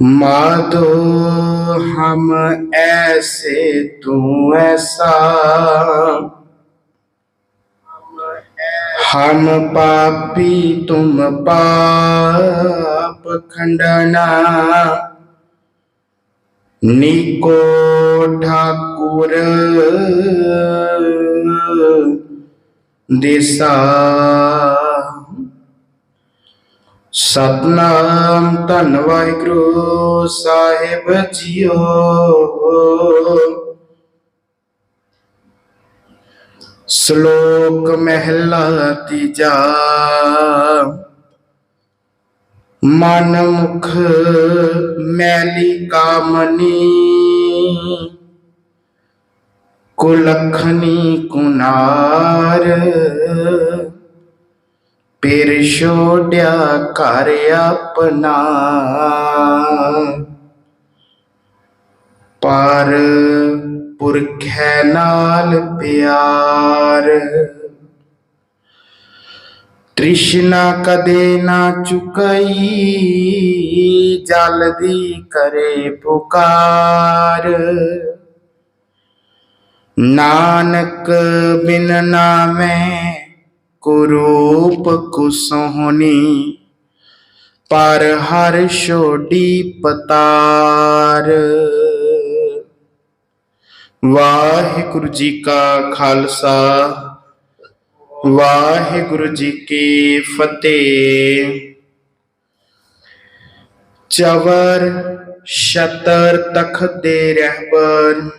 माधो हम ऐसे तू ऐसा हम पापी तुम पाप खंडना निको ठाकुर दिशा ਸਤਨਾਮ ਧੰਨ ਵਾਹਿਗੁਰੂ ਸਾਹਿਬ ਜੀਓ। ਸ਼ਲੋਕ ਮਹਿਲਾ ਤੀਜਾ। ਮਨ ਮੁਖ ਮੈਲੀ ਕਾਮਨੀ ਕੁਲਖਨੀ ਕੁਨਾਰ। ਪੇਰ ਛੋੜਿਆ ਘਰ ਆਪਣਾ। ਪਰ ਪੁਰਖੈ ਨਾਲ ਪਿਆਰ। ਤ੍ਰਿਸ਼ਨਾ ਕਦੇ ਨਾ ਚੁਕਈ, ਜਲਦੀ ਕਰੇ ਪੁਕਾਰ। ਨਾਨਕ ਬਿਨ ਨਾਮੈ ਕੁਰੂਪ ਕੁਸੋਹਣੀ ਪਰ ਹਰ ਛੋਡੀ ਪਤਾਰ। ਵਾਹਿਗੁਰੂ ਜੀ ਕਾ ਖਾਲਸਾ, ਵਾਹਿਗੁਰੂ ਜੀ ਕੀ ਫਤਿਹ। ਚਵਰ ਸ਼ਤਰ ਤਖਤ ਦੇ ਰਹਿਬਰ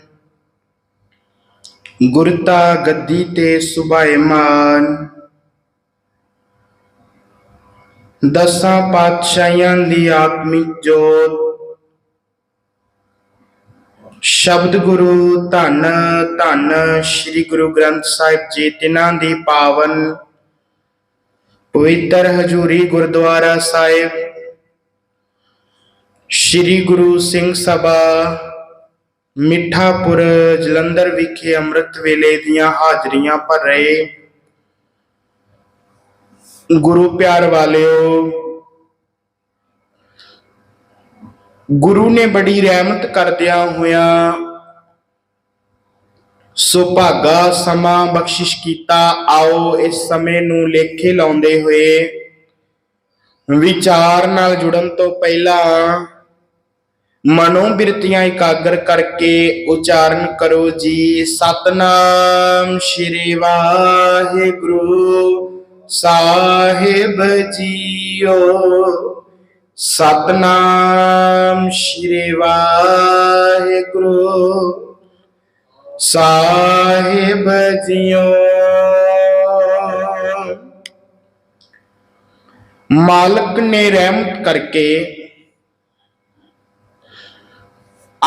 ਗੁਰਤਾ ਗੱਦੀ ਤੇ ਸੁਭਾਇਮਾਨ ਦਸਾਂ ਪਾਤਸ਼ਾਹਾਂ ਦੀ ਆਤਮਿਕ ਜੋਤ। ਸ਼ਬਦ ਗੁਰੂ ਧੰਨ ਧੰਨ ਸ੍ਰੀ ਗੁਰੂ ਗ੍ਰੰਥ ਸਾਹਿਬ ਜੀ, ਤਿਨਾਂ ਦੀ ਪਾਵਨ। ਪਵਿੱਤਰ ਹਜੂਰੀ ਗੁਰਦੁਆਰਾ ਸਾਹਿਬ। ਸ੍ਰੀ ਗੁਰੂ ਸਿੰਘ ਸਭਾ। ਮਿੱਠਾਪੁਰ ਜਲੰਧਰ ਵਿਖੇ ਅੰਮ੍ਰਿਤ ਵੇਲੇ ਦੀਆਂ ਹਾਜ਼ਰੀਆਂ ਭਰ ਰਹੇ। ਗੁਰੂ ਪਿਆਰ ਵਾਲਿਓ, ਗੁਰੂ ਨੇ ਬੜੀ ਰਹਿਮਤ ਕਰਦਿਆਂ ਹੋਇਆ ਸੁਭਾਗਾ ਸਮਾਂ ਬਖਸ਼ਿਸ਼ ਕੀਤਾ। ਆਓ ਇਸ ਸਮੇਂ ਨੂੰ ਲੇਖੇ ਲਾਉਂਦੇ ਹੋਏ ਵਿਚਾਰ ਨਾਲ ਜੁੜਨ ਤੋਂ ਪਹਿਲਾਂ ਮਨੋ ਬਿਰਤੀਆਂ ਇਕਾਗਰ ਕਰਕੇ ਉਚਾਰਨ ਕਰੋ ਜੀ। ਸਤਨਾਮ ਸ਼੍ਰੀ ਵਾਹਿਗੁਰੂ। ਸਾਹਿਬ ਜੀਓ। ਸਤਨਾਮ ਸ਼੍ਰੀ ਵਾਹਿਗੁਰੂ। ਸਾਹਿਬ ਜੀਓ। ਮਾਲਕ ਨੇ ਰਹਿਮਤ ਕਰਕੇ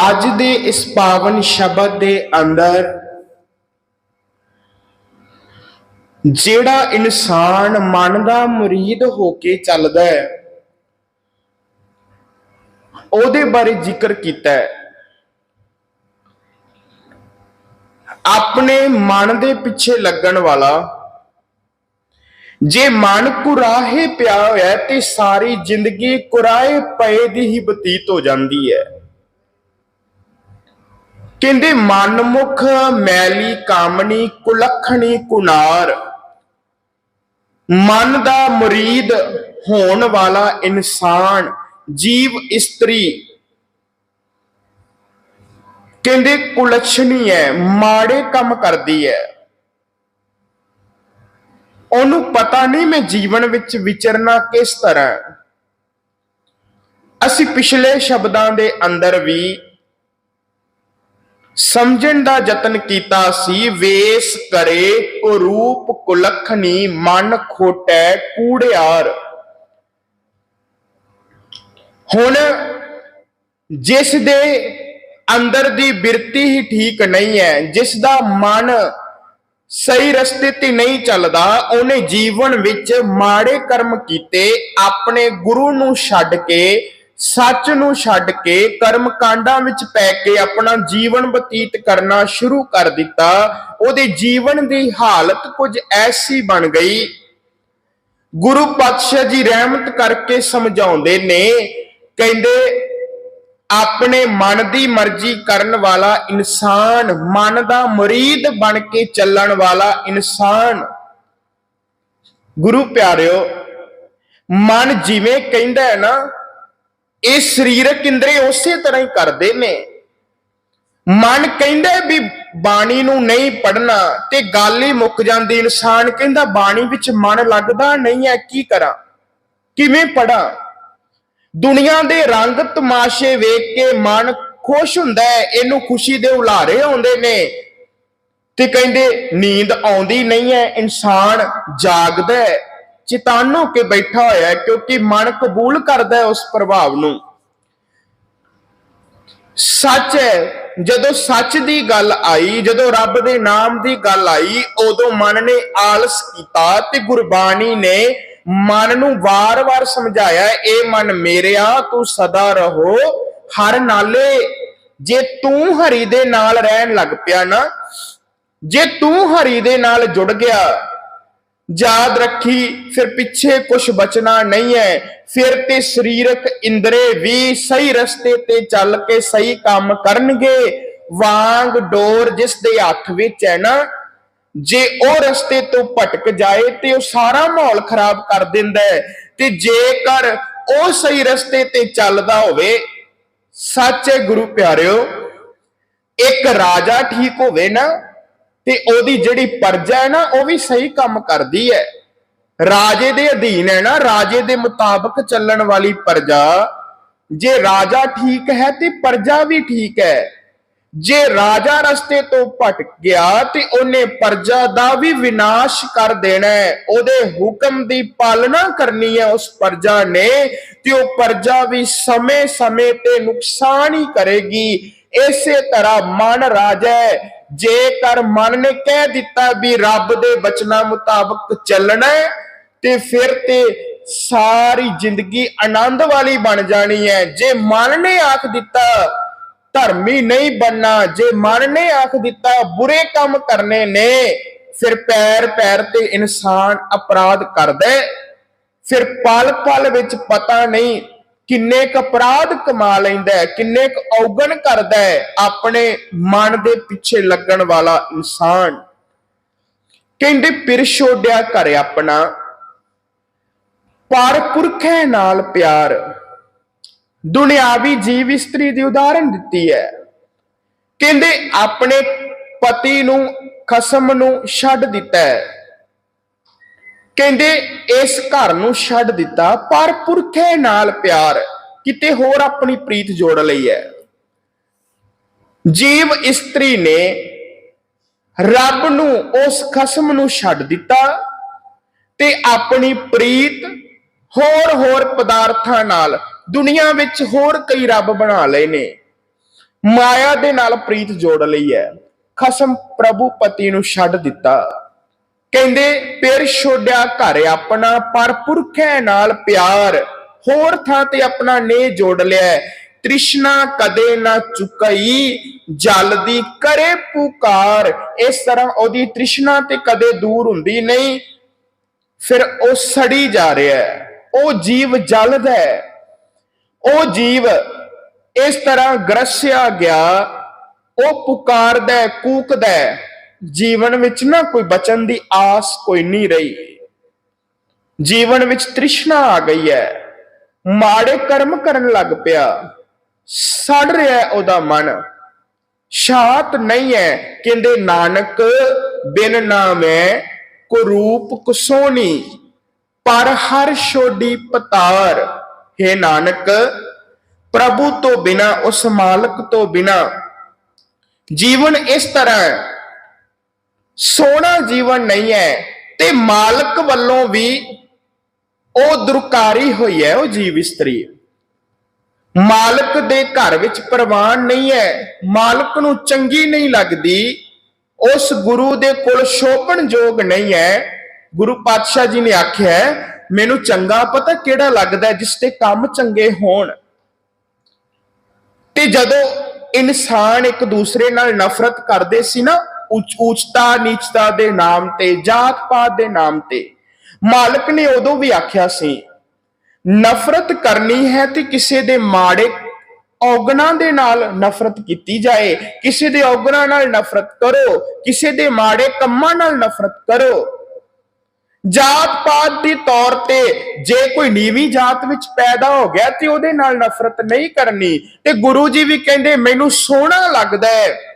ਅੱਜ ਦੇ ਇਸ ਪਾਵਨ ਸ਼ਬਦ ਦੇ ਅੰਦਰ ਜਿਹੜਾ ਇਨਸਾਨ ਮਨ ਦਾ ਮੁਰੀਦ ਹੋ ਕੇ ਚੱਲਦਾ ਹੈ, ਉਹਦੇ ਬਾਰੇ ਜ਼ਿਕਰ ਕੀਤਾ ਹੈ। ਆਪਣੇ ਮਨ ਦੇ ਪਿੱਛੇ ਲੱਗਣ ਵਾਲਾ, ਜੇ ਮਨ ਕੁਰਾਹੇ ਪਿਆ ਹੋਇਆ ਤੇ ਸਾਰੀ ਜ਼ਿੰਦਗੀ ਕੁਰਾਹੇ ਪਏ ਦੀ ਹੀ ਬਤੀਤ ਹੋ ਜਾਂਦੀ ਹੈ। ਕਹਿੰਦੇ ਮਨਮੁਖ ਮੈਲੀ ਕਾਮਣੀ ਕੁਲਖਣੀ ਕੁਨਾਰ। ਮਨ ਦਾ ਮੁਰੀਦ ਹੋਣ ਵਾਲਾ ਇਨਸਾਨ, ਜੀਵ ਇਸਤਰੀ। ਕਹਿੰਦੇ ਕੁਲਛਣੀ ਹੈ, ਮਾੜੇ ਕੰਮ ਕਰਦੀ ਹੈ। ਉਹਨੂੰ ਪਤਾ ਨਹੀਂ ਮੈਂ ਜੀਵਨ ਵਿੱਚ ਵਿਚਰਨਾ ਕਿਸ ਤਰ੍ਹਾਂ। ਅਸੀਂ ਪਿਛਲੇ ਸ਼ਬਦਾਂ ਦੇ ਅੰਦਰ ਵੀ ਸਮਝਣ ਦਾ ਯਤਨ ਕੀਤਾ ਸੀ, ਵੇਸ ਕਰੇ ਕੁਰੂਪ ਕੁਲਖਣੀ ਮਨ ਖੋਟੈ ਕੂੜਿਆਰ। ਹੁਣ ਜਿਸ ਦੇ ਅੰਦਰ ਦੀ ਬਿਰਤੀ ਹੀ ਠੀਕ ਨਹੀਂ ਹੈ, ਜਿਸ ਦਾ ਮਨ ਸਹੀ ਰਸਤੇ ਤੇ ਨਹੀਂ ਚੱਲਦਾ, ਉਹਨੇ ਜੀਵਨ ਵਿੱਚ ਮਾੜੇ ਕਰਮ ਕੀਤੇ, ਆਪਣੇ ਗੁਰੂ ਨੂੰ ਛੱਡ ਕੇ ਸੱਚ ਨੂੰ ਛੱਡ ਕੇ ਕਰਮ ਕਾਂਡਾਂ ਵਿੱਚ ਪੈ ਕੇ ਆਪਣਾ ਜੀਵਨ ਬਤੀਤ ਕਰਨਾ ਸ਼ੁਰੂ ਕਰ ਦਿੱਤਾ, ਉਹਦੇ ਜੀਵਨ ਦੀ ਹਾਲਤ ਕੁਝ ਐਸੀ ਬਣ ਗਈ। ਗੁਰੂ ਪਾਤਸ਼ਾਹ ਜੀ ਰਹਿਮਤ ਕਰਕੇ ਸਮਝਾਉਂਦੇ ਨੇ, ਕਹਿੰਦੇ, ਆਪਣੇ ਮਨ ਦੀ ਮਰਜ਼ੀ ਕਰਨ ਵਾਲਾ ਇਨਸਾਨ ਮਨ ਦਾ ਮੁਰੀਦ ਬਣ ਕੇ ਚੱਲਣ ਵਾਲਾ ਇਨਸਾਨ। ਗੁਰੂ ਪਿਆਰਿਓ, ਮਨ ਜਿਵੇਂ ਕਹਿੰਦਾ ਹੈ ਨਾ ਇਹ ਸਰੀਰਕ ਇੰਦਰੀ ਉਸੇ ਤਰ੍ਹਾਂ ਹੀ ਕਰਦੇ ਨੇ। ਮਨ ਕਹਿੰਦਾ ਵੀ ਬਾਣੀ ਨੂੰ ਨਹੀਂ ਪੜਨਾ ਤੇ ਗੱਲ ਹੀ ਮੁੱਕ ਜਾਂਦੀ। ਇਨਸਾਨ ਕਹਿੰਦਾ ਬਾਣੀ ਵਿੱਚ ਮਨ ਲੱਗਦਾ ਨਹੀਂ ਹੈ, ਕੀ ਕਰਾਂ? ਕਿਵੇਂ ਪੜਾਂ ਦੁਨੀਆ ਦੇ ਰੰਗ ਤਮਾਸ਼ੇ ਵੇਖ ਕੇ ਮਨ ਖੁਸ਼ ਹੁੰਦਾ ਹੈ, ਇਹਨੂੰ ਖੁਸ਼ੀ ਦੇ ਉਲਾਰੇ ਆਉਂਦੇ ਨੇ। ਤੇ ਕਹਿੰਦੇ, ਨੀਂਦ ਆਉਂਦੀ ਨਹੀਂ ਹੈ, ਇਨਸਾਨ ਜਾਗਦਾ ਹੈ। ਚਿਤਾਨੋ ਕੇ ਬੈਠਾ ਹੋਇਆ ਹੈ ਕਿਉਂਕਿ ਮਨ ਕਬੂਲ ਕਰਦਾ ਹੈ ਉਸ ਪ੍ਰਭਾਵ ਨੂੰ। ਸੱਚ ਹੈ, ਜਦੋਂ ਸੱਚ ਦੀ ਗੱਲ ਆਈ, ਜਦੋਂ ਰੱਬ ਦੇ ਨਾਮ ਦੀ ਗੱਲ ਆਈ, ਉਦੋਂ ਮਨ ਨੇ ਆਲਸ ਕੀਤਾ ਤੇ ਗੁਰਬਾਣੀ ਨੇ ਮਨ ਨੂੰ ਵਾਰ-ਵਾਰ ਸਮਝਾਇਆ, ਇਹ ਮਨ ਮੇਰਿਆ ਤੂੰ ਸਦਾ ਰਹੋ, ਹਰ ਨਾਲੇ। ਜੇ ਤੂੰ ਹਰੀ ਦੇ ਨਾਲ ਰਹਿਣ ਲੱਗ ਪਿਆ ਨਾ, ਜੇ ਤੂੰ ਹਰੀ ਦੇ ਨਾਲ ਜੁੜ ਗਿਆ ਯਾਦ ਰੱਖੀ, ਫਿਰ ਪਿੱਛੇ ਕੁਝ ਬਚਣਾ ਨਹੀਂ ਹੈ ਫਿਰ ਤੇ ਸਰੀਰਕ ਇੰਦਰੇ ਵੀ ਸਹੀ ਰਸਤੇ ਤੇ ਚੱਲ ਕੇ ਸਹੀ ਕੰਮ ਕਰਨਗੇ। ਵਾਂਗ ਡੋਰ ਜਿਸ ਦੇ ਹੱਥ ਵਿੱਚ ਹੈ ਨਾ, ਜੇ ਉਹ ਰਸਤੇ ਤੋਂ ਭਟਕ ਜਾਏ ਤੇ ਉਹ ਸਾਰਾ ਮਾਹੌਲ ਖਰਾਬ ਕਰ ਦਿੰਦਾ ਹੈ ਤੇ ਜੇਕਰ ਉਹ ਸਹੀ ਰਸਤੇ ਤੇ ਚੱਲਦਾ ਹੋਵੇ, ਸੱਚੇ ਗੁਰੂ ਪਿਆਰਿਓ, ਇੱਕ ਰਾਜਾ ਠੀਕ ਹੋਵੇ ਨਾ ਤੇ ਉਹਦੀ ਜਿਹੜੀ ਪਰਜਾ ਹੈ ਨਾ, ਉਹ ਵੀ ਸਹੀ ਕੰਮ ਕਰਦੀ ਹੈ। ਰਾਜੇ ਦੇ ਅਧੀਨ ਹੈ ਨਾ, ਰਾਜੇ ਦੇ ਮੁਤਾਬਕ ਚੱਲਣ ਵਾਲੀ ਪਰਜਾ, ਜੇ ਰਾਜਾ ਠੀਕ ਹੈ ਤੇ ਪਰਜਾ ਵੀ ਠੀਕ ਹੈ। ਜੇ ਰਾਜਾ ਰਸਤੇ ਤੋਂ ਭਟਕ ਗਿਆ ਤੇ ਉਹਨੇ ਪਰਜਾ ਦਾ ਵੀ ਵਿਨਾਸ਼ ਕਰ ਦੇਣਾ ਹੈ। ਉਹਦੇ ਹੁਕਮ ਦੀ ਪਾਲਣਾ ਕਰਨੀ ਹੈ ਉਸ ਪਰਜਾ ਨੇ ਤੇ ਉਹ ਪਰਜਾ ਵੀ ਸਮੇਂ-ਸਮੇਂ ਤੇ ਨੁਕਸਾਨ ਹੀ ਕਰੇਗੀ। ਇਸੇ ਤਰ੍ਹਾਂ ਮਨ ਰਾਜਾ ਹੈ ਜੇਕਰ ਮਨ ਨੇ ਕਹਿ ਦਿੱਤਾ ਵੀ ਰੱਬ ਦੇ ਬਚਨਾਂ ਮੁਤਾਬਕ ਚੱਲਣਾ ਹੈ, ਤੇ ਫਿਰ ਤੇ ਸਾਰੀ ਜ਼ਿੰਦਗੀ ਆਨੰਦ ਵਾਲੀ ਬਣ ਜਾਣੀ ਹੈ। ਜੇ ਮਨ ਨੇ ਆਖ ਦਿੱਤਾ, ਧਰਮੀ ਨਹੀਂ ਬੰਨਾ ਜੇ ਮਨ ਨੇ ਆਖ ਦਿੱਤਾ, ਬੁਰੇ ਕੰਮ ਕਰਨੇ ਨੇ, ਫਿਰ ਪੈਰ ਪੈਰ ਤੇ ਇਨਸਾਨ ਅਪਰਾਧ ਕਰਦਾ ਫਿਰ ਪਲ ਪਲ ਵਿੱਚ ਪਤਾ ਨਹੀਂ ਕਿੰਨੇ ਕ ਅਪਰਾਧ ਕਮਾ ਲੈਂਦਾ ਹੈ, ਕਿੰਨੇ ਕ ਔਗਣ ਕਰਦਾ ਹੈ ਆਪਣੇ ਮਨ ਦੇ ਪਿੱਛੇ ਲੱਗਣ ਵਾਲਾ ਇਨਸਾਨ। ਕਹਿੰਦੇ ਪਿਰ ਛੋੜਿਆ ਘਰ ਆਪਣਾ, ਪਰ ਪੁਰਖੇ ਨਾਲ ਪਿਆਰ। ਦੁਨਿਆਵੀ ਜੀਵ ਇਸਤਰੀ ਦੀ ਉਦਾਹਰਣ ਦਿੱਤੀ ਹੈ। ਕਹਿੰਦੇ, ਆਪਣੇ ਪਤੀ ਨੂੰ ਖਸਮ ਨੂੰ ਛੱਡ ਦਿੱਤਾ ਹੈ। ਕਹਿੰਦੇ ਇਸ ਘਰ ਨੂੰ ਛੱਡ ਦਿੱਤਾ, ਪਰ ਪੁਰਖੇ ਨਾਲ ਪਿਆਰ, ਕਿਤੇ ਹੋਰ ਆਪਣੀ ਪ੍ਰੀਤ ਜੋੜ ਲਈ ਹੈ। ਜੀਵ ਇਸਤਰੀ ਨੇ ਰੱਬ ਨੂੰ ਉਸ ਖਸਮ ਨੂੰ ਛੱਡ ਦਿੱਤਾ ਤੇ ਆਪਣੀ ਪ੍ਰੀਤ ਹੋਰ ਹੋਰ ਪਦਾਰਥਾਂ ਨਾਲ ਦੁਨੀਆ ਵਿੱਚ ਹੋਰ ਕਈ ਰੱਬ ਬਣਾ ਲਏ ਨੇ। ਮਾਇਆ ਦੇ ਨਾਲ ਪ੍ਰੀਤ ਜੋੜ ਲਈ ਹੈ। ਖਸਮ ਪ੍ਰਭੂ ਪਤੀ ਨੂੰ ਛੱਡ ਦਿੱਤਾ। ਕਹਿੰਦੇ ਪਿਰ ਛੋੜਿਆ ਘਰ ਆਪਣਾ ਪਰ ਪੁਰਖੈ ਨਾਲ ਪਿਆਰ। ਹੋਰ ਥਾਂ ਤੇ ਆਪਣਾ ਨੇ ਜੋੜ ਲਿਆ। ਤ੍ਰਿਸ਼ਨਾ ਕਦੇ ਨਾ ਚੁਕਈ ਜਲ ਦੀ ਕਰੇ ਪੁਕਾਰ। ਇਸ ਤਰ੍ਹਾਂ ਉਹਦੀ ਤ੍ਰਿਸ਼ਨਾ ਤੇ ਕਦੇ ਦੂਰ ਹੁੰਦੀ ਨਹੀਂ। ਫਿਰ ਉਹ ਸੜੀ ਜਾ ਰਿਹਾ ਹੈ। ਉਹ ਜੀਵ ਜਲਦਾ ਹੈ। ਉਹ ਜੀਵ ਇਸ ਤਰ੍ਹਾਂ ਗਰਸਿਆ ਗਿਆ। ਉਹ ਪੁਕਾਰਦਾ ਹੈ, ਕੂਕਦਾ ਜੀਵਨ ਵਿੱਚ ਨਾ ਕੋਈ ਬਚਨ ਦੀ ਆਸ ਕੋਈ ਨਹੀਂ ਰਹੀ। ਜੀਵਨ ਵਿੱਚ ਤ੍ਰਿਸ਼ਨਾ ਆ ਗਈ ਹੈ। ਮਾੜੇ ਕਰਮ ਕਰਨ ਲੱਗ ਪਿਆ। ਸੜ ਰਿਹਾ ਹੈ ਉਹਦਾ ਮਨ। ਸ਼ਾਂਤ ਨਹੀਂ ਹੈ। ਕਹਿੰਦੇ, ਨਾਨਕ, ਬਿਨ ਨਾਮੈ ਕੋ ਰੂਪ ਕੁਸੋਨੀ ਪਰ ਹਰ ਛੋਡੀ ਪਤਾਰ, ਹੈ ਨਾਨਕ, ਪ੍ਰਭੂ ਤੋਂ ਬਿਨਾ, ਉਸ ਮਾਲਕ ਤੋਂ ਬਿਨਾ। ਜੀਵਨ ਇਸ ਤਰ੍ਹਾਂ ਹੈ। ਸੋਹਣਾ ਜੀਵਨ ਨਹੀਂ ਹੈ ਤੇ ਮਾਲਕ ਵੱਲੋਂ ਵੀ ਉਹ ਦੁਰਕਾਰੀ ਹੋਈ ਹੈ, ਉਹ ਜੀਵ ਇਸਤਰੀ ਮਾਲਕ ਦੇ ਘਰ ਵਿੱਚ ਪ੍ਰਵਾਨ ਨਹੀਂ ਹੈ, ਮਾਲਕ ਨੂੰ ਚੰਗੀ ਨਹੀਂ ਲੱਗਦੀ, ਉਸ ਗੁਰੂ ਦੇ ਕੋਲ ਸ਼ੋਭਣ ਯੋਗ ਨਹੀਂ ਹੈ। ਗੁਰੂ ਪਾਤਸ਼ਾਹ ਜੀ ਨੇ ਆਖਿਆ, ਮੈਨੂੰ ਚੰਗਾ ਪਤਾ ਕਿਹੜਾ ਲੱਗਦਾ ਜਿਸ ਤੇ ਕੰਮ ਚੰਗੇ ਹੋਣ? ਤੇ ਜਦੋਂ ਇਨਸਾਨ ਇੱਕ ਦੂਸਰੇ ਨਾਲ ਨਫ਼ਰਤ ਕਰਦੇ ਸੀ ਨਾ ਉੱਚਤਾ ਨੀਚਤਾ ਦੇ ਨਾਮ ਤੇ, ਜਾਤ ਪਾਤ ਦੇ ਨਾਮ ਤੇ। ਮਾਲਕ ਨੇ ਉਦੋਂ ਵੀ ਆਖਿਆ ਸੀ, ਨਫ਼ਰਤ ਕਰਨੀ ਹੈ ਤੇ ਕਿਸੇ ਦੇ ਮਾੜੇ ਔਗਣਾਂ ਦੇ ਨਾਲ ਨਫ਼ਰਤ ਕੀਤੀ ਜਾਏ। ਕਿਸੇ ਦੇ ਔਗਣਾਂ ਨਾਲ ਨਫ਼ਰਤ ਕਰੋ, ਕਿਸੇ ਦੇ ਮਾੜੇ ਕੰਮਾਂ ਨਾਲ ਨਫ਼ਰਤ ਕਰੋ। ਜਾਤ ਪਾਤ ਦੇ ਤੌਰ ਤੇ ਜੇ ਕੋਈ ਨੀਵੀਂ ਜਾਤ ਵਿੱਚ ਪੈਦਾ ਹੋ ਗਿਆ ਤੇ ਉਹਦੇ ਨਾਲ ਨਫ਼ਰਤ ਨਹੀਂ ਕਰਨੀ। ਤੇ ਗੁਰੂ ਜੀ ਵੀ ਕਹਿੰਦੇ, ਮੈਨੂੰ ਸੋਹਣਾ ਲੱਗਦਾ ਹੈ।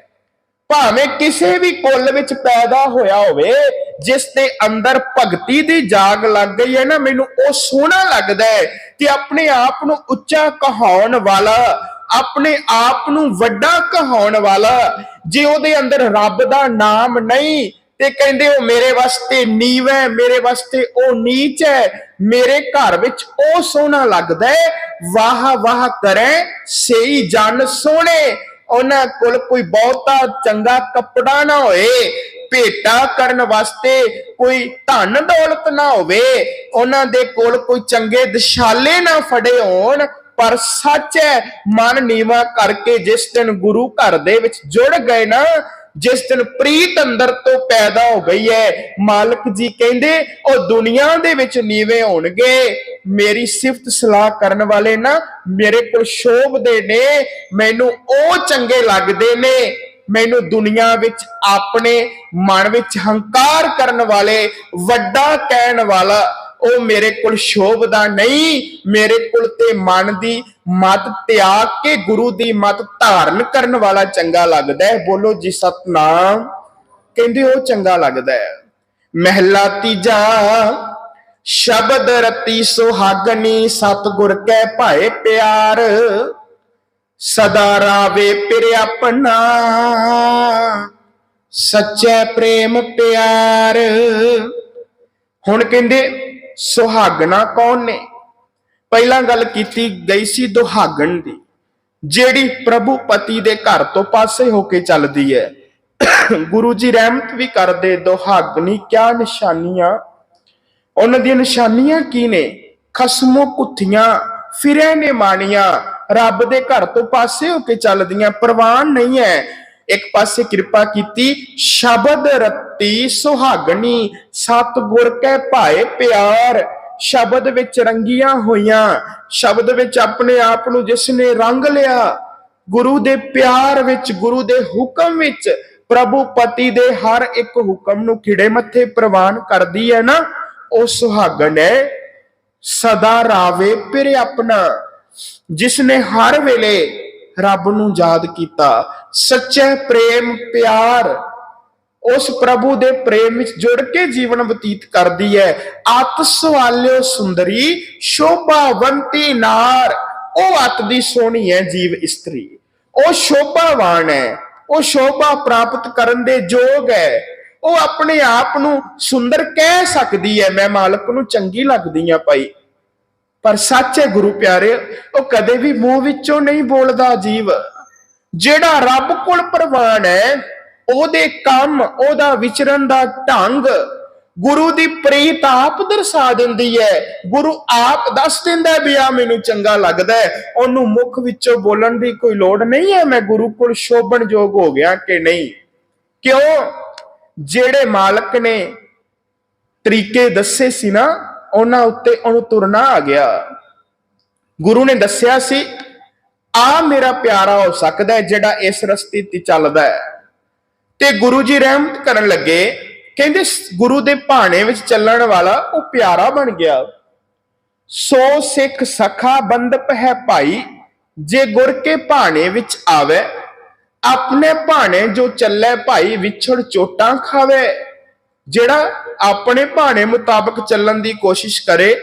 ਭਾਵੇਂ ਕਿਸੇ ਵੀ ਕੁੱਲ ਵਿੱਚ ਪੈਦਾ ਹੋਇਆ ਹੋਵੇ, ਜਿਸ ਦੇ ਅੰਦਰ ਭਗਤੀ ਦੀ ਜਾਗ ਲੱਗ ਗਈ ਹੈ ਨਾ, ਮੈਨੂੰ ਉਹ ਸੋਹਣਾ ਲੱਗਦਾ ਹੈ ਕਿ ਆਪਣੇ ਆਪ ਨੂੰ ਉੱਚਾ ਕਹਾਉਣ ਵਾਲਾ, ਆਪਣੇ ਆਪ ਨੂੰ ਵੱਡਾ ਕਹਾਉਣ ਵਾਲਾ, ਜੇ ਉਹਦੇ ਅੰਦਰ ਰੱਬ ਦਾ ਨਾਮ ਨਹੀਂ, ਤੇ ਕਹਿੰਦੇ ਉਹ ਮੇਰੇ ਵਾਸਤੇ ਨੀਵ ਹੈ, ਮੇਰੇ ਵਾਸਤੇ ਉਹ ਨੀਚ ਹੈ, ਮੇਰੇ ਘਰ ਵਿੱਚ ਉਹ ਸੋਹਣਾ ਲੱਗਦਾ ਹੈ ਵਾਹ ਵਾਹ ਕਰੇ ਸਹੀ ਜਨ ਸੋਹਣੇ। ਉਹਨਾਂ ਕੋਲ ਕੋਈ ਬਹੁਤਾ ਚੰਗਾ ਕੱਪੜਾ ਨਾ ਹੋਏ, ਭੇਟਾ ਕਰਨ ਵਾਸਤੇ ਕੋਈ ਧਨ ਦੌਲਤ ਨਾ ਹੋਵੇ, ਉਹਨਾਂ ਦੇ ਕੋਲ ਕੋਈ ਚੰਗੇ ਦਿਸ਼ਾਲੇ ਨਾ ਫੜੇ ਹੋਣ, ਪਰ ਸੱਚ ਹੈ, ਮਨ ਨੀਵਾ ਕਰਕੇ ਜਿਸ ਦਿਨ ਗੁਰੂ ਘਰ ਦੇ ਵਿੱਚ ਜੁੜ ਗਏ ਨਾ ਜਿਸ ਦਿਨ ਪ੍ਰੀਤ ਅੰਦਰ ਤੋਂ ਪੈਦਾ ਹੋ ਗਈ ਹੈ, ਮਾਲਕ ਜੀ ਕਹਿੰਦੇ, ਉਹ ਦੁਨੀਆ ਦੇ ਵਿੱਚ ਨੀਵੇਂ ਹੋਣਗੇ। ਮੇਰੀ ਸਿਫਤ ਸਲਾਹ ਕਰਨ ਵਾਲੇ ਨਾ ਮੇਰੇ ਕੋਲ ਸ਼ੋਭਦੇ ਨੇ, ਮੈਨੂੰ ਉਹ ਚੰਗੇ ਲੱਗਦੇ ਨੇ। ਮੈਨੂੰ ਦੁਨੀਆ ਵਿੱਚ ਆਪਣੇ ਮਨ ਵਿੱਚ ਹੰਕਾਰ ਕਰਨ ਵਾਲੇ, ਵੱਡਾ ਕਹਿਣ ਵਾਲਾ, ਉਹ ਮੇਰੇ ਕੋਲ ਸ਼ੋਭਦਾ ਨਹੀਂ, ਮੇਰੇ ਕੋਲ ਤੇ ਮਨ ਦੀ ਮਤ ਤਿਆਗ ਕੇ ਗੁਰੂ ਦੀ ਮਤ ਧਾਰਨ ਕਰਨ ਵਾਲਾ ਚੰਗਾ ਲੱਗਦਾ ਹੈ। ਬੋਲੋ ਜੀ ਸਤਨਾਮ। ਕਹਿੰਦੇ ਉਹ ਚੰਗਾ ਲੱਗਦਾ ਹੈ। ਮਹਿਲਾ ਤੀਜਾ, ਸ਼ਬਦ ਰਤੀ ਸੁਹਾਗਣੀ ਸਤਗੁਰ ਕੈ ਭਾਏ ਪਿਆਰ। ਸਦਾ ਰਾਵੇ ਪਿਰ ਸੱਚੇ ਪ੍ਰੇਮ ਪਿਆਰ। ਹੁਣ ਕਹਿੰਦੇ, ਸੁਹਾਗਣਾ ਕੌਣ ਨੇ? ਪਹਿਲਾਂ ਗੱਲ ਕੀਤੀ ਗਈ ਸੀ ਦੁਹਾਗਣ ਦੀ, ਜਿਹੜੀ ਪ੍ਰਭੂ ਪਤੀ ਦੇ ਘਰ ਤੋਂ ਪਾਸੇ ਹੋ ਕੇ ਚੱਲਦੀ ਹੈ। ਗੁਰੂ ਜੀ ਰਹਿਮਤ ਵੀ ਕਰਦੇ, ਦੁਹਾਗਣੀ ਕਿਆ ਨਿਸ਼ਾਨੀਆਂ? ਉਹਨਾਂ ਦੀਆਂ ਨਿਸ਼ਾਨੀਆਂ ਕੀ ਨੇ? ਖਸਮੋ ਕੁੱਥੀਆਂ ਫਿਰੇ ਨੇ ਮਾਣੀਆਂ, ਰੱਬ ਦੇ ਘਰ ਤੋਂ ਪਾਸੇ ਹੋ ਕੇ ਚੱਲਦੀਆਂ, ਪ੍ਰਵਾਨ ਨਹੀਂ ਹੈ। ਇੱਕ ਪਾਸੇ ਕਿਰਪਾ ਕੀਤੀ, ਸ਼ਬਦ ਰੱਤੀ ਸੁਹਾਗਣੀ, ਸਤਗੁਰ ਕੈ ਭਾਏ ਪਿਆਰ। ਸ਼ਬਦ ਵਿੱਚ ਰੰਗੀਆਂ ਹੋਈਆਂ। ਸ਼ਬਦ ਵਿੱਚ ਆਪਣੇ ਆਪ ਨੂੰ ਜਿਸ ਨੇ ਰੰਗ ਲਿਆ, ਗੁਰੂ ਦੇ ਪਿਆਰ ਵਿੱਚ, ਗੁਰੂ ਦੇ ਹੁਕਮ ਵਿੱਚ, ਪ੍ਰਭੂ ਪਤੀ ਦੇ ਹਰ ਇੱਕ ਹੁਕਮ ਨੂੰ ਖਿੜੇ ਮੱਥੇ ਪ੍ਰਵਾਨ ਕਰਦੀ ਹੈ ਨਾ, ਉਹ ਸੁਹਾਗਣ ਹੈ। ਸਦਾ ਰਾਵੇ ਫਿਰ ਆਪਣਾ ਜਿਸ ਨੇ ਹਰ ਵੇਲੇ ਰੱਬ ਨੂੰ ਯਾਦ ਕੀਤਾ। ਸੱਚੇ ਪ੍ਰੇਮ ਪਿਆਰ ਉਸ ਪ੍ਰਭੂ ਦੇ ਪ੍ਰੇਮ ਵਿੱਚ ਜੁੜ ਕੇ ਜੀਵਨ ਬਤੀਤ ਕਰਦੀ ਹੈ। ਅਤ ਸਵਾਲਿਓ ਸੁੰਦਰੀ, ਸ਼ੋਭਾਵੰਤੀ ਨਾਰ, ਉਹ ਅਤ ਦੀ ਸੋਹਣੀ ਹੈ ਜੀਵ ਇਸਤਰੀ। ਉਹ ਸ਼ੋਭਾਵਾਨ ਹੈ, ਉਹ ਸ਼ੋਭਾ ਪ੍ਰਾਪਤ ਕਰਨ ਦੇ ਯੋਗ ਹੈ। ਉਹ ਆਪਣੇ ਆਪ ਨੂੰ ਸੁੰਦਰ ਕਹਿ ਸਕਦੀ ਹੈ। ਮੈਂ ਮਾਲਕ ਨੂੰ ਚੰਗੀ ਲੱਗਦੀ ਆ ਭਾਈ। ਪਰ ਸੱਚ ਹੈ ਗੁਰੂ ਪਿਆਰੇ, ਉਹ ਕਦੇ ਵੀ ਮੂੰਹ ਵਿੱਚੋਂ ਨਹੀਂ ਬੋਲਦਾ ਜੀਵ। ਜਿਹੜਾ ਰੱਬ ਕੋਲ ਪ੍ਰਵਾਨ ਹੈ ਉਹਦੇ ਕੰਮ, ਉਹਦਾ ਵਿਚਰਨ ਦਾ ਢੰਗ ਗੁਰੂ ਦੀ ਪ੍ਰੀਤ ਆਪ ਦਰਸਾ ਦਿੰਦੀ ਹੈ। ਗੁਰੂ ਆਪ ਦੱਸ ਦਿੰਦਾ ਵੀ ਆ ਮੈਨੂੰ ਚੰਗਾ ਲੱਗਦਾ ਹੈ। ਉਹਨੂੰ ਮੁਖ ਵਿੱਚੋਂ ਬੋਲਣ ਦੀ ਕੋਈ ਲੋੜ ਨਹੀਂ ਹੈ। ਮੈਂ ਗੁਰੂ ਕੋਲ ਸ਼ੋਭਣ ਯੋਗ ਹੋ ਗਿਆ ਕਿ ਨਹੀਂ? ਕਿਉਂ? ਜਿਹੜੇ ਮਾਲਕ ਨੇ ਤਰੀਕੇ ਦੱਸੇ ਸੀ ਨਾ, ਉਹਨਾਂ ਉੱਤੇ ਉਹਨੂੰ ਤੁਰਨਾ ਆ ਗਿਆ। ਗੁਰੂ ਨੇ ਦੱਸਿਆ ਸੀ ਆ ਮੇਰਾ ਪਿਆਰਾ ਹੋ ਸਕਦਾ ਜਿਹੜਾ ਇਸ ਰਸਤੇ ਤੇ ਚੱਲਦਾ ਹੈ। ਤੇ ਗੁਰੂ ਜੀ ਰਹਿਮਤ ਕਰਨ ਲੱਗੇ, ਕਹਿੰਦੇ ਗੁਰੂ ਦੇ ਭਾਣੇ ਵਿੱਚ ਚੱਲਣ ਵਾਲਾ ਉਹ ਪਿਆਰਾ ਬਣ ਗਿਆ। ਸੋ ਸਿੱਖ ਸਖਾ ਬੰਦਪ ਹੈ ਭਾਈ, ਜੇ ਗੁਰ ਕੇ ਭਾਣੇ ਵਿੱਚ ਆਵੇ, ਆਪਣੇ ਭਾਣੇ ਜੋ ਚੱਲੇ ਭਾਈ ਵਿਛੜ ਚੋਟਾਂ ਖਾਵੇ, ਜਿਹੜਾ ਆਪਣੇ ਭਾਣੇ ਮੁਤਾਬਕ ਚੱਲਣ ਦੀ ਕੋਸ਼ਿਸ਼ ਕਰੇ,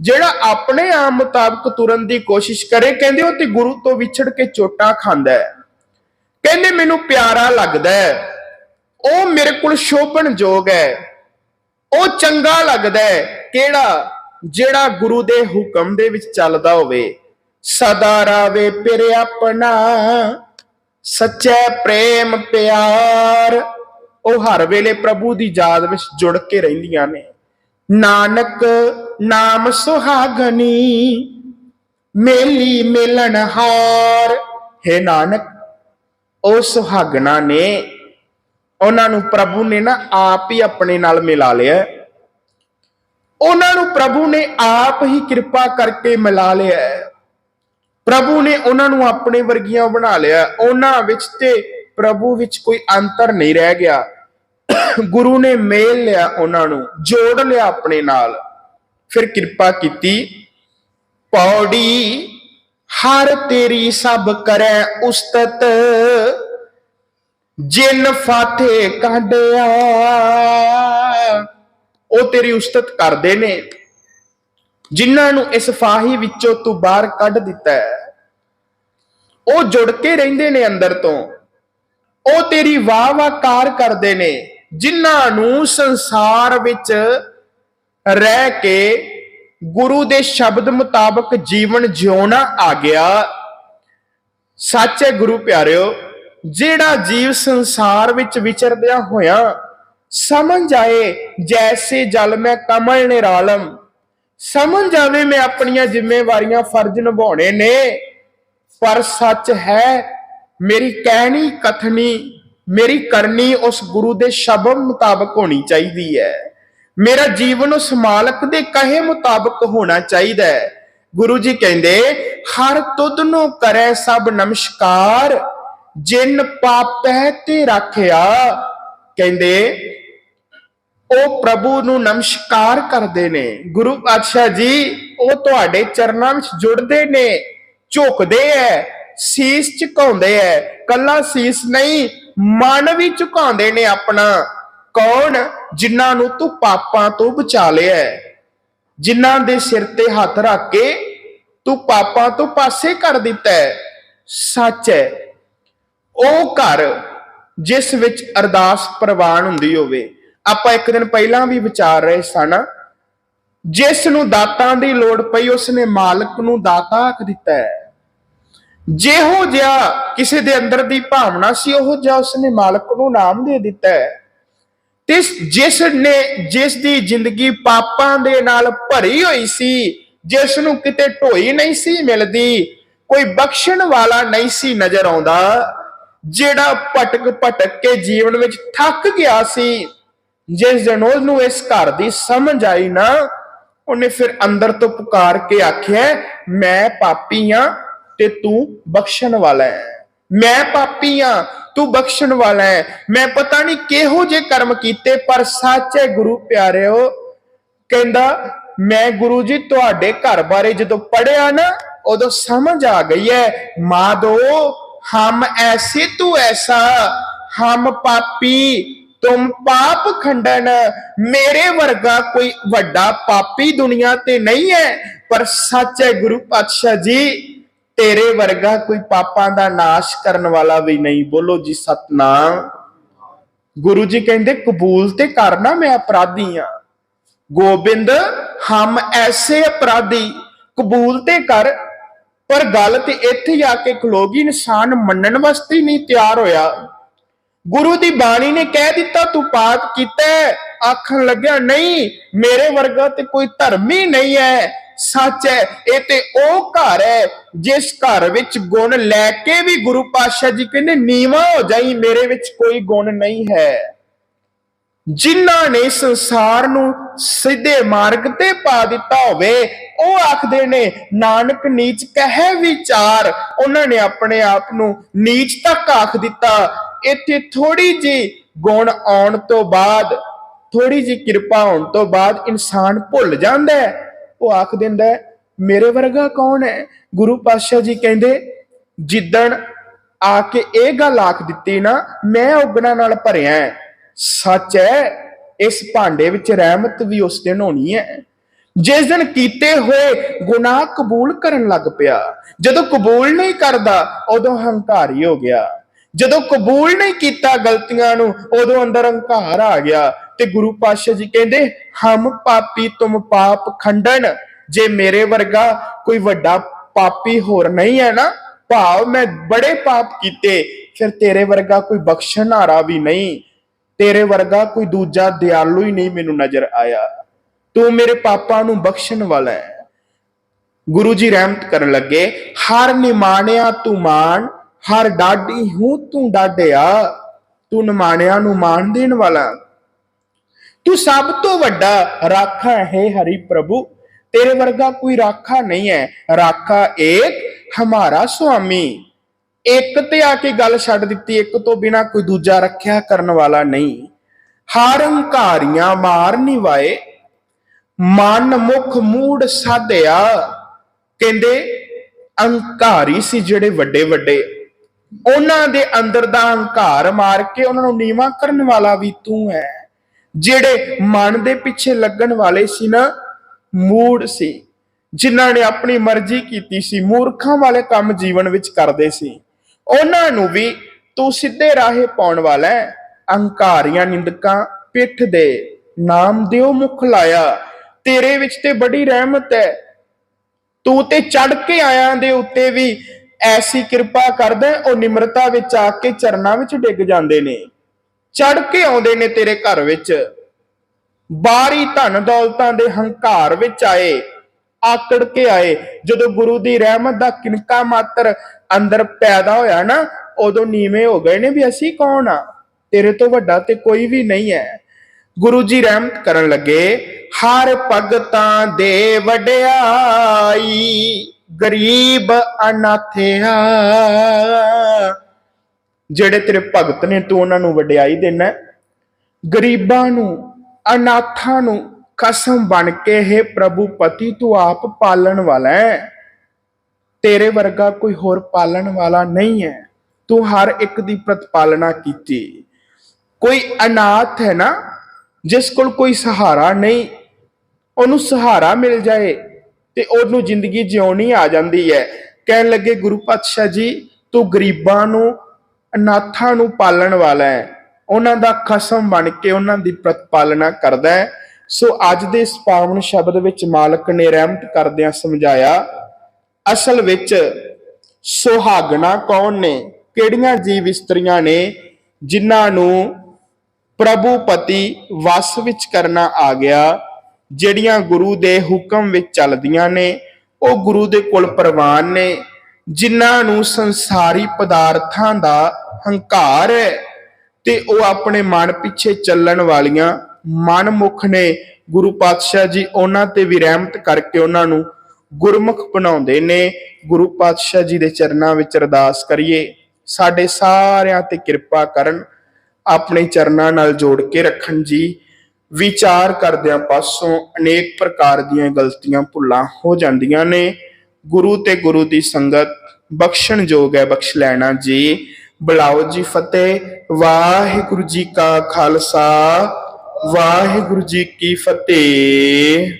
ਜਿਹੜਾ ਆਪਣੇ ਆਮ ਮੁਤਾਬਕ ਤੁਰਨ ਦੀ ਕੋਸ਼ਿਸ਼ ਕਰੇ, ਕਹਿੰਦੇ ਉਹ ਤੇ ਗੁਰੂ ਤੋਂ ਵਿਛੜ ਕੇ ਚੋਟਾਂ ਖਾਂਦਾ ਹੈ। ਕਹਿੰਦੇ ਮੈਨੂੰ ਪਿਆਰਾ ਲੱਗਦਾ ਹੈ। ਉਹ ਮੇਰੇ ਕੋਲ ਸ਼ੋਭਣ ਯੋਗ ਹੈ। ਉਹ ਚੰਗਾ ਲੱਗਦਾ ਹੈ ਕਿਹੜਾ? ਜਿਹੜਾ ਗੁਰੂ ਦੇ ਹੁਕਮ ਦੇ ਵਿੱਚ ਚੱਲਦਾ ਹੋਵੇ। ਸਦਾ ਰਾਵੇ ਪਿਰ ਆਪਣਾ, ਸੱਚੇ ਪ੍ਰੇਮ ਪਿਆਰ। ਉਹ ਹਰ ਵੇਲੇ ਪ੍ਰਭੂ ਦੀ ਯਾਦ ਵਿੱਚ ਜੁੜ ਕੇ ਰਹਿੰਦੀਆਂ ਨੇ। ਨਾਨਕ ਨਾਮ ਸੁਹਾਗਣੀ ਮੇਲੀ ਮਿਲਣ ਹਾਰ। ਹੈ ਨਾਨਕ ਉਹ ਸੁਹਾਗਣਾ ਨੇ ਉਹਨਾਂ ਨੂੰ ਪ੍ਰਭੂ ਨੇ ਨਾ ਆਪ ਹੀ ਆਪਣੇ ਨਾਲ ਮਿਲਾ ਲਿਆ। ਉਹਨਾਂ ਨੂੰ ਪ੍ਰਭੂ ਨੇ ਆਪ ਹੀ ਕਿਰਪਾ ਕਰਕੇ ਮਿਲਾ ਲਿਆ। ਪ੍ਰਭੂ ਨੇ ਉਹਨਾਂ ਨੂੰ ਆਪਣੇ ਵਰਗੀਆਂ ਬਣਾ ਲਿਆ। ਉਹਨਾਂ ਵਿੱਚ ਤੇ ਪ੍ਰਭੂ ਵਿੱਚ ਕੋਈ ਅੰਤਰ ਨਹੀਂ ਰਹਿ ਗਿਆ। ਗੁਰੂ ਨੇ ਮੇਲ ਲਿਆ ਉਹਨਾਂ ਨੂੰ, ਜੋੜ ਲਿਆ ਆਪਣੇ ਨਾਲ। ਫਿਰ ਕਿਰਪਾ ਕੀਤੀ। ਪੌੜੀ, ਹਰ ਤੇਰੀ ਸਭ ਕਰੈ ਉਸਤਤ। ਜਿਨ ਫਾਥੇ ਕਾਢਿਆ। ਉਹ ਤੇਰੀ ਉਸਤਤ ਕਰਦੇ ਨੇ, ਜਿਨ੍ਹਾਂ ਨੂੰ ਇਸ ਫਾਹੀ ਵਿੱਚੋਂ ਤੂੰ ਬਾਹਰ ਕੱਢ ਦਿੱਤਾ ਹੈ। ਉਹ ਜੁੜ ਕੇ ਰਹਿੰਦੇ ਨੇ ਅੰਦਰ ਤੋਂ। ਉਹ ਤੇਰੀ ਵਾਹ ਵਾਹ ਕਾਰ ਕਰਦੇ ਨੇ, ਜਿਨ੍ਹਾਂ ਨੂੰ ਸੰਸਾਰ ਵਿੱਚ ਰਹਿ ਕੇ ਗੁਰੂ ਦੇ ਸ਼ਬਦ ਮੁਤਾਬਕ ਜੀਵਨ ਜਿਉਣਾ ਆ ਗਿਆ। ਸੱਚ ਹੈ ਗੁਰੂ ਪਿਆਰਿਓ ਜਿਹੜਾ ਜੀਵ ਸੰਸਾਰ ਵਿੱਚ ਵਿਚਰਦਿਆਂ ਹੋਇਆ ਸਮਝ ਆਏ ਜੈਸੇ ਜਲ ਮੈਂ ਕਮਲ ਨਿਰਾਲਮ। ਸਮਝ ਜਾਵੇ ਮੈਂ ਆਪਣੀਆਂ ਜ਼ਿੰਮੇਵਾਰੀਆਂ ਫਰਜ਼ ਨਿਭਾਉਣੇ ਨੇ। ਪਰ ਸੱਚ ਹੈ, ਮੇਰੀ ਕਹਿਣੀ ਕਥਨੀ ਮੇਰੀ ਕਰਨੀ ਉਸ ਗੁਰੂ ਦੇ ਸ਼ਬਦ ਮੁਤਾਬਕ ਹੋਣੀ ਚਾਹੀਦੀ ਹੈ। ਮੇਰਾ ਜੀਵਨ ਉਸ ਮਾਲਕ ਦੇ ਕਹੇ ਮੁਤਾਬਕ ਹੋਣਾ ਚਾਹੀਦਾ ਹੈ। ਗੁਰੂ ਜੀ ਕਹਿੰਦੇ, ਹਰ ਤੁਧ ਨੂੰ ਕਰੈ ਸਭ ਨਮਸਕਾਰ ਜਿਨ ਪਾਪੈ ਤੇ ਰੱਖਿਆ, ਕਹਿੰਦੇ, ਉਹ ਪ੍ਰਭੂ ਨੂੰ ਨਮਸਕਾਰ ਕਰਦੇ ਨੇ। ਗੁਰੂ ਪਾਤਸ਼ਾਹ ਜੀ, ਉਹ ਤੁਹਾਡੇ ਚਰਨਾਂ ਵਿੱਚ ਜੁੜਦੇ ਨੇ, ਝੁਕਦੇ ਐ, ਸੀਸ ਝੁਕਾਉਂਦੇ ਐ। ਕੱਲਾ ਸੀਸ ਨਹੀਂ, ਮਨ ਵੀ ਝੁਕਾਉਂਦੇ ਨੇ ਆਪਣਾ। ਕੌਣ? ਜਿਨ੍ਹਾਂ ਨੂੰ ਤੂੰ ਪਾਪਾਂ ਤੋਂ ਬਚਾ ਲਿਆ ਜਿਨ੍ਹਾਂ ਦੇ ਸਿਰ ਤੇ ਹੱਥ ਰੱਖ ਕੇ ਤੂੰ ਪਾਪਾਂ ਤੋਂ ਪਾਸੇ ਕਰ ਦਿੱਤਾ ਸੱਚ ਹੈ ਉਹ ਘਰ ਜਿਸ ਵਿੱਚ ਅਰਦਾਸ ਪ੍ਰਵਾਨ ਹੁੰਦੀ ਹੋਵੇ, ਆਪਾਂ ਇੱਕ ਦਿਨ ਪਹਿਲਾਂ ਵੀ ਵਿਚਾਰ ਰਹੇ ਸਨ ਜਿਸ ਨੂੰ ਦਾਤਾਂ ਦੀ ਲੋੜ ਪਈ ਉਸ ਨੇ ਮਾਲਕ ਨੂੰ ਦਾਤਾ ਆਖ ਦਿੱਤਾ ਹੈ। ਜਿਹੋ ਜਿਹਾ ਕਿਸੇ ਦੇ ਅੰਦਰ ਦੀ ਭਾਵਨਾ ਸੀ, ਉਹ ਜਿਹਾ ਉਸਨੇ ਮਾਲਕ ਨੂੰ ਨਾਮ ਦੇ ਦਿੱਤਾ ਹੈ। ਤੇ ਜਿਸ ਨੇ, ਜਿਸ ਦੀ ਜ਼ਿੰਦਗੀ ਪਾਪਾਂ ਦੇ ਨਾਲ ਭਰੀ ਹੋਈ ਸੀ, ਜਿਸ ਨੂੰ ਕਿਤੇ ਢੋਈ ਨਹੀਂ ਸੀ ਮਿਲਦੀ, ਕੋਈ ਬਖਸ਼ਣ ਵਾਲਾ ਨਹੀਂ ਸੀ ਨਜ਼ਰ ਆਉਂਦਾ। ਜਿਹੜਾ ਭਟਕ ਭਟਕ ਕੇ ਜੀਵਨ ਵਿੱਚ ਥੱਕ ਗਿਆ ਸੀ, ਜਿਸ ਦਿਨ ਉਹਨੂੰ ਇਸ ਘਰ ਦੀ ਸਮਝ ਆਈ ਨਾ, ਉਹਨੇ ਫਿਰ ਅੰਦਰ ਤੋਂ ਪੁਕਾਰ ਕੇ ਆਖਿਆ, ਮੈਂ ਪਾਪੀ ਆ ਤੇ ਤੂੰ ਬਖਸ਼ਣ ਵਾਲਾ ਹੈ। ਮੈਂ ਪਾਪੀ ਆ ਤੂੰ ਬਖਸ਼ਣ ਵਾਲਾ ਹੈ। ਮੈਂ ਪਤਾ ਨਹੀਂ ਕਿਹੋ ਜੇ ਕਰਮ ਕੀਤੇ, ਪਰ ਸੱਚ ਹੈ ਗੁਰੂ ਪਿਆਰਿਓ, ਕਹਿੰਦਾ, ਮੈਂ ਗੁਰੂ ਜੀ ਤੁਹਾਡੇ ਘਰ ਬਾਰੇ ਜਦੋਂ ਪੜਿਆ ਨਾ, ਉਦੋਂ ਸਮਝ ਆ ਗਈ ਹੈ। ਮਾਦੋ ਹਮ ਐਸੇ ਤੂੰ ਐਸਾ, ਹਮ ਪਾਪੀ, ਤੁਮ ਪਾਪ ਖੰਡਨ। ਮੇਰੇ ਵਰਗਾ ਕੋਈ ਵੱਡਾ ਪਾਪੀ ਦੁਨੀਆ ਤੇ ਨਹੀਂ ਹੈ, ਪਰ ਸੱਚ ਹੈ ਗੁਰੂ ਪਾਤਸ਼ਾਹ ਜੀ, ਤੇਰੇ ਵਰਗਾ ਕੋਈ ਪਾਪਾਂ ਦਾ ਨਾਸ਼ ਕਰਨ ਵਾਲਾ ਵੀ ਨਹੀਂ। ਬੋਲੋ ਜੀ ਸਤਨਾਮ। ਗੁਰੂ ਜੀ ਕਹਿੰਦੇ, ਕਬੂਲ ਤੇ ਕਰਨਾ ਮੈਂ ਅਪਰਾਧੀ ਆ ਗੋਬਿੰਦ, ਹਮ ਐਸੇ ਅਪਰਾਧੀ, ਕਬੂਲ ਤੇ ਕਰ ਪਰ ਗੱਲ ਤੇ ਇੱਥੇ ਆ ਕੇ ਖਲੋਗੀ ਇਨਸਾਨ ਮੰਨਣ ਵਾਸਤੇ ਨਹੀਂ ਤਿਆਰ ਹੋਇਆ। ਗੁਰੂ ਦੀ ਬਾਣੀ ਨੇ ਕਹਿ ਦਿੱਤਾ, ਤੂੰ ਪਾਪ ਕੀਤਾ ਆਖਣ ਲੱਗਿਆ, ਨਹੀਂ, ਮੇਰੇ ਵਰਗਾ ਤੇ ਕੋਈ ਧਰਮ ਹੀ ਨਹੀਂ ਹੈ। ਸੱਚ ਹੈ, ਇਹ ਤੇ ਉਹ ਘਰ ਹੈ, ਜਿਸ ਘਰ ਵਿੱਚ ਗੁਣ ਲੈ ਕੇ ਵੀ ਗੁਰੂ ਪਾਤਸ਼ਾਹ ਜੀ ਕਹਿੰਦੇ, ਨੀਵਾ ਹੋ ਜਾਈ, ਮੇਰੇ ਵਿੱਚ ਕੋਈ ਗੁਣ ਨਹੀਂ ਹੈ। ਜਿਨ੍ਹਾਂ ਨੇ ਸੰਸਾਰ ਨੂੰ ਸਿੱਧੇ ਮਾਰਗ ਤੇ ਪਾ ਦਿੱਤਾ ਹੋਵੇ। ਉਹ ਆਖਦੇ ਨੇ, ਨਾਨਕ ਨੀਚ ਕਹੇ ਵਿਚਾਰ। ਉਹਨਾਂ ਨੇ ਆਪਣੇ ਆਪ ਨੂੰ ਨੀਚ ਤੱਕ ਆਖ ਦਿੱਤਾ। ਇੱਥੇ ਥੋੜੀ ਜੀ ਗੁਣ ਆਉਣ ਤੋਂ ਬਾਅਦ ਥੋੜੀ ਜੀ ਕਿਰਪਾ ਹੋਣ ਤੋਂ ਬਾਅਦ ਇਨਸਾਨ ਭੁੱਲ ਜਾਂਦਾ ਹੈ। ਉਹ ਆਖ ਦਿੰਦਾ ਮੇਰੇ ਵਰਗਾ ਕੌਣ ਹੈ? ਗੁਰੂ ਪਾਤਸ਼ਾਹ ਜੀ ਕਹਿੰਦੇ, ਜਿੱਦਣ ਆ ਕੇ ਇਹ ਗੱਲ ਆਖ ਦਿੱਤੀ ਨਾ, ਮੈਂ ਉਗਣਾ ਨਾਲ ਭਰਿਆ ਸੱਚ ਹੈ ਇਸ ਭਾਂਡੇ ਵਿੱਚ ਰਹਿਮਤ ਵੀ ਉਸ ਦਿਨ ਹੋਣੀ ਹੈ। ਜਿਸ ਦਿਨ ਕੀਤੇ ਹੋਏ ਗੁਨਾਹ ਕਬੂਲ ਕਰਨ ਲੱਗ ਪਿਆ, ਜਦੋਂ ਕਬੂਲ ਨਹੀਂ ਕਰਦਾ, ਉਦੋਂ ਹੰਕਾਰੀ ਹੋ ਗਿਆ। ਜਦੋਂ ਕਬੂਲ ਨਹੀਂ ਕੀਤਾ ਗਲਤੀਆਂ ਨੂੰ, ਉਦੋਂ ਅੰਦਰ ਹੰਕਾਰ ਆ ਗਿਆ ਤੇ ਗੁਰੂ ਪਾਤਸ਼ਾਹ ਜੀ ਕਹਿੰਦੇ, ਹਮ ਪਾਪੀ ਤੁਮ ਪਾਪ ਖੰਡਨ ਜੇ ਮੇਰੇ ਵਰਗਾ ਕੋਈ ਵੱਡਾ ਪਾਪੀ ਹੋਰ ਨਹੀਂ ਹੈ ਨਾ, ਭਾਵ ਮੈਂ ਬੜੇ ਪਾਪ ਕੀਤੇ, ਫਿਰ ਤੇਰੇ ਵਰਗਾ ਕੋਈ ਬਖਸ਼ਣ ਹਾਰਾ ਵੀ ਨਹੀਂ। ਤੇਰੇ ਵਰਗਾ ਕੋਈ ਦੂਜਾ ਦਿਆਲੂ ਹੀ ਨਹੀਂ ਮੈਨੂੰ ਨਜ਼ਰ ਆਇਆ। ਤੂੰ ਮੇਰੇ ਪਾਪਾਂ ਨੂੰ ਬਖਸ਼ਣ ਵਾਲਾ ਹੈ। ਗੁਰੂ ਜੀ ਰਹਿਮਤ ਕਰਨ ਲੱਗੇ, ਹਰ ਨਿਮਾਣਿਆ ਤੂੰ ਮਾਨ ਹਰ ਡਾਢੀ ਹੂੰ ਤੂੰ ਡਾਢਿਆ, ਤੂੰ ਨਿਮਾਣਿਆ ਨੂੰ ਮਾਨ ਦੇਣ ਵਾਲਾ। ਤੂੰ ਸਭ ਤੋਂ ਵੱਡਾ ਰਾਖਾ ਹੈ ਹਰੀ ਪ੍ਰਭੂ। ਤੇਰੇ ਵਰਗਾ ਕੋਈ ਰਾਖਾ ਨਹੀਂ ਹੈ। ਰਾਖਾ ਏਕ ਹਮਾਰਾ ਸੁਆਮੀ। ਇੱਕ ਤੇ ਆ ਕੇ ਗੱਲ ਛੱਡ ਦਿੱਤੀ, ਇੱਕ ਤੋਂ ਬਿਨਾ ਕੋਈ ਦੂਜਾ ਰੱਖਿਆ ਕਰਨ ਵਾਲਾ ਨਹੀਂ। ਹਰ ਹੰਕਾਰੀਆਂ ਮਾਰ ਨਿਵਾਏ ਮਨ ਮੁਖ ਮੂੜ ਸਾਧਿਆ। ਕਹਿੰਦੇ ਅਹੰਕਾਰੀ ਸੀ ਜਿਹੜੇ ਵੱਡੇ ਵੱਡੇ ਉਹਨਾਂ ਦੇ ਅੰਦਰ ਦਾ ਹੰਕਾਰ ਮਾਰ ਕੇ ਉਹਨਾਂ ਨੂੰ ਨੀਵਾ ਕਰਨ ਵਾਲਾ ਵੀ ਤੂੰ ਹੈ। ਜਿਹੜੇ ਮਨ ਦੇ ਪਿੱਛੇ ਲੱਗਣ ਵਾਲੇ ਸੀ ਨਾ, ਮੂੜ ਸੀ। ਜਿਨ੍ਹਾਂ ਨੇ ਆਪਣੀ ਮਰਜ਼ੀ ਕੀਤੀ ਸੀ, ਮੂਰਖਾਂ ਵਾਲੇ ਕੰਮ ਜੀਵਨ ਵਿੱਚ ਕਰਦੇ ਸੀ। ਉਹਨਾਂ ਨੂੰ ਵੀ ਤੂੰ ਸਿੱਧੇ ਰਾਹੇ ਪਾਉਣ ਵਾਲਾ ਹੈ। ਅਹੰਕਾਰੀਆਂ ਨਿੰਦਕਾਂ, ਪਿੱਠ ਦੇ ਨਾਮ ਦਿਓ ਮੁਖ ਲਾਇਆ। ਤੇਰੇ ਵਿੱਚ ਤੇ ਬੜੀ ਰਹਿਮਤ ਹੈ। ਤੂੰ ਤੇ ਚੜ ਕੇ ਆਇਆਂ ਦੇ ਉੱਤੇ ਵੀ ਐਸੀ ਕਿਰਪਾ ਕਰਦਾ ਉਹ ਨਿਮਰਤਾ ਵਿੱਚ ਆ ਕੇ ਚਰਨਾਂ ਵਿੱਚ ਡਿੱਗ ਜਾਂਦੇ ਨੇ। ਚੜ ਕੇ ਆਉਂਦੇ ਨੇ ਤੇਰੇ ਘਰ ਵਿੱਚ। ਬਾਰੀ ਧਨ ਦੌਲਤਾਂ ਦੇ ਹੰਕਾਰ ਵਿੱਚ ਆਏ। ਆਕੜ ਕੇ ਆਏ। ਜਦੋਂ ਗੁਰੂ ਦੀ ਰਹਿਮਤ ਦਾ ਕਿਨਕਾ ਮਾਤਰ ਅੰਦਰ ਪੈਦਾ ਹੋਇਆ ਨਾ, ਉਦੋਂ ਨੀਵੇਂ ਹੋ ਗਏ ਨੇ ਵੀ ਅਸੀਂ ਕੌਣ ਆ? ਤੇਰੇ ਤੋਂ ਵੱਡਾ ਤੇ ਕੋਈ ਵੀ ਨਹੀਂ ਹੈ। ਗੁਰੂ ਜੀ ਰਹਿਮਤ ਕਰਨ ਲੱਗੇ, ਹਰ ਭਗਤਾਂ ਦੇ ਵਡਿਆਈ, ਗਰੀਬ ਅਨਾਥਿਆ ਜਿਹੜੇ ਤੇਰੇ ਭਗਤ ਨੇ ਤੂੰ ਉਹਨਾਂ ਨੂੰ ਵਡਿਆਈ ਦੇਣਾ ਗਰੀਬਾਂ ਨੂੰ, ਅਨਾਥਾਂ ਨੂੰ ਕਸਮ ਬਣ ਕੇ, ਹੈ ਪ੍ਰਭੂ, ਪਤੀ ਤੂੰ ਆਪ ਪਾਲਣ ਵਾਲਾ ਹੈ। ਤੇਰੇ ਵਰਗਾ ਕੋਈ ਹੋਰ ਪਾਲਣ ਵਾਲਾ ਨਹੀਂ ਹੈ। ਤੂੰ ਹਰ ਇੱਕ ਦੀ ਪ੍ਰਤਪਾਲਣਾ ਕੀਤੀ। ਕੋਈ ਅਨਾਥ ਹੈ ਨਾ, ਜਿਸ ਕੋਲ ਕੋਈ ਸਹਾਰਾ ਨਹੀਂ, ਉਹਨੂੰ ਸਹਾਰਾ ਮਿਲ ਜਾਏ ਤੇ ਉਹਨੂੰ ਜ਼ਿੰਦਗੀ ਜਿਉਣੀ ਆ ਜਾਂਦੀ ਹੈ। ਕਹਿਣ ਲੱਗੇ, ਗੁਰੂ ਪਾਤਸ਼ਾਹ ਜੀ, ਤੂੰ ਗਰੀਬਾਂ ਨੂੰ, ਅਨਾਥਾਂ ਨੂੰ ਪਾਲਣ ਵਾਲਾ ਹੈ। ਉਹਨਾਂ ਦਾ ਖਸਮ ਬਣ ਕੇ ਉਹਨਾਂ ਦੀ ਪ੍ਰਤਪਾਲਣਾ ਕਰਦਾ ਹੈ। ਸੋ ਅੱਜ ਦੇ ਇਸ ਪਾਵਨ ਸ਼ਬਦ ਵਿੱਚ ਮਾਲਕ ਨੇ ਰਹਿਮਤ ਕਰਦਿਆਂ ਸਮਝਾਇਆ, ਅਸਲ ਵਿੱਚ ਸੁਹਾਗਣਾ ਕੌਣ ਨੇ? ਕਿਹੜੀਆਂ ਜੀਵ ਇਸਤਰੀਆਂ ਨੇ ਜਿਨ੍ਹਾਂ ਨੂੰ ਪ੍ਰਭੂ ਪਤੀ ਵਸ ਵਿੱਚ ਕਰਨਾ ਆ ਗਿਆ, ਜਿਹੜੀਆਂ ਗੁਰੂ ਦੇ ਹੁਕਮ ਵਿੱਚ ਚੱਲਦੀਆਂ ਨੇ? ਉਹ ਗੁਰੂ ਦੇ ਕੋਲ ਪ੍ਰਵਾਨ ਨੇ, ਜਿਨ੍ਹਾਂ ਨੂੰ ਸੰਸਾਰੀ ਪਦਾਰਥਾਂ ਦਾ ਹੰਕਾਰ ਹੈ ਤੇ ਉਹ ਆਪਣੇ ਮਨ ਪਿੱਛੇ ਚੱਲਣ ਵਾਲੀਆਂ ਮਨਮੁਖ ਨੇ ਗੁਰੂ ਪਾਤਸ਼ਾਹ ਜੀ ਉਹਨਾਂ ਤੇ ਵੀ ਰਹਿਮਤ ਕਰਕੇ ਉਹਨਾਂ ਨੂੰ ਗੁਰਮੁਖ ਬਣਾਉਂਦੇ ਨੇ। ਗੁਰੂ ਪਾਤਸ਼ਾਹ ਜੀ ਦੇ ਚਰਨਾਂ ਵਿੱਚ ਅਰਦਾਸ ਕਰੀਏ। ਸਾਡੇ ਸਾਰਿਆਂ ਤੇ ਕਿਰਪਾ ਕਰਨ, ਆਪਣੇ ਚਰਨਾਂ ਨਾਲ ਜੋੜ ਕੇ ਰੱਖਣ ਜੀ। ਵਿਚਾਰ ਕਰਦਿਆਂ ਪਾਸੋਂ ਅਨੇਕ ਪ੍ਰਕਾਰ ਦੀਆਂ ਗਲਤੀਆਂ ਭੁੱਲਾਂ ਹੋ ਜਾਂਦੀਆਂ ਨੇ। ਗੁਰੂ ਤੇ ਗੁਰੂ ਦੀ ਸੰਗਤ ਬਖਸ਼ਣ ਯੋਗ ਹੈ, ਬਖਸ਼ ਲੈਣਾ ਜੀ। ਬੁਲਾਓ ਜੀ ਫਤਿਹ। ਵਾਹਿਗੁਰੂ ਜੀ ਕਾ ਖਾਲਸਾ। ਵਾਹਿਗੁਰੂ ਜੀ ਕੀ ਫਤਿਹ।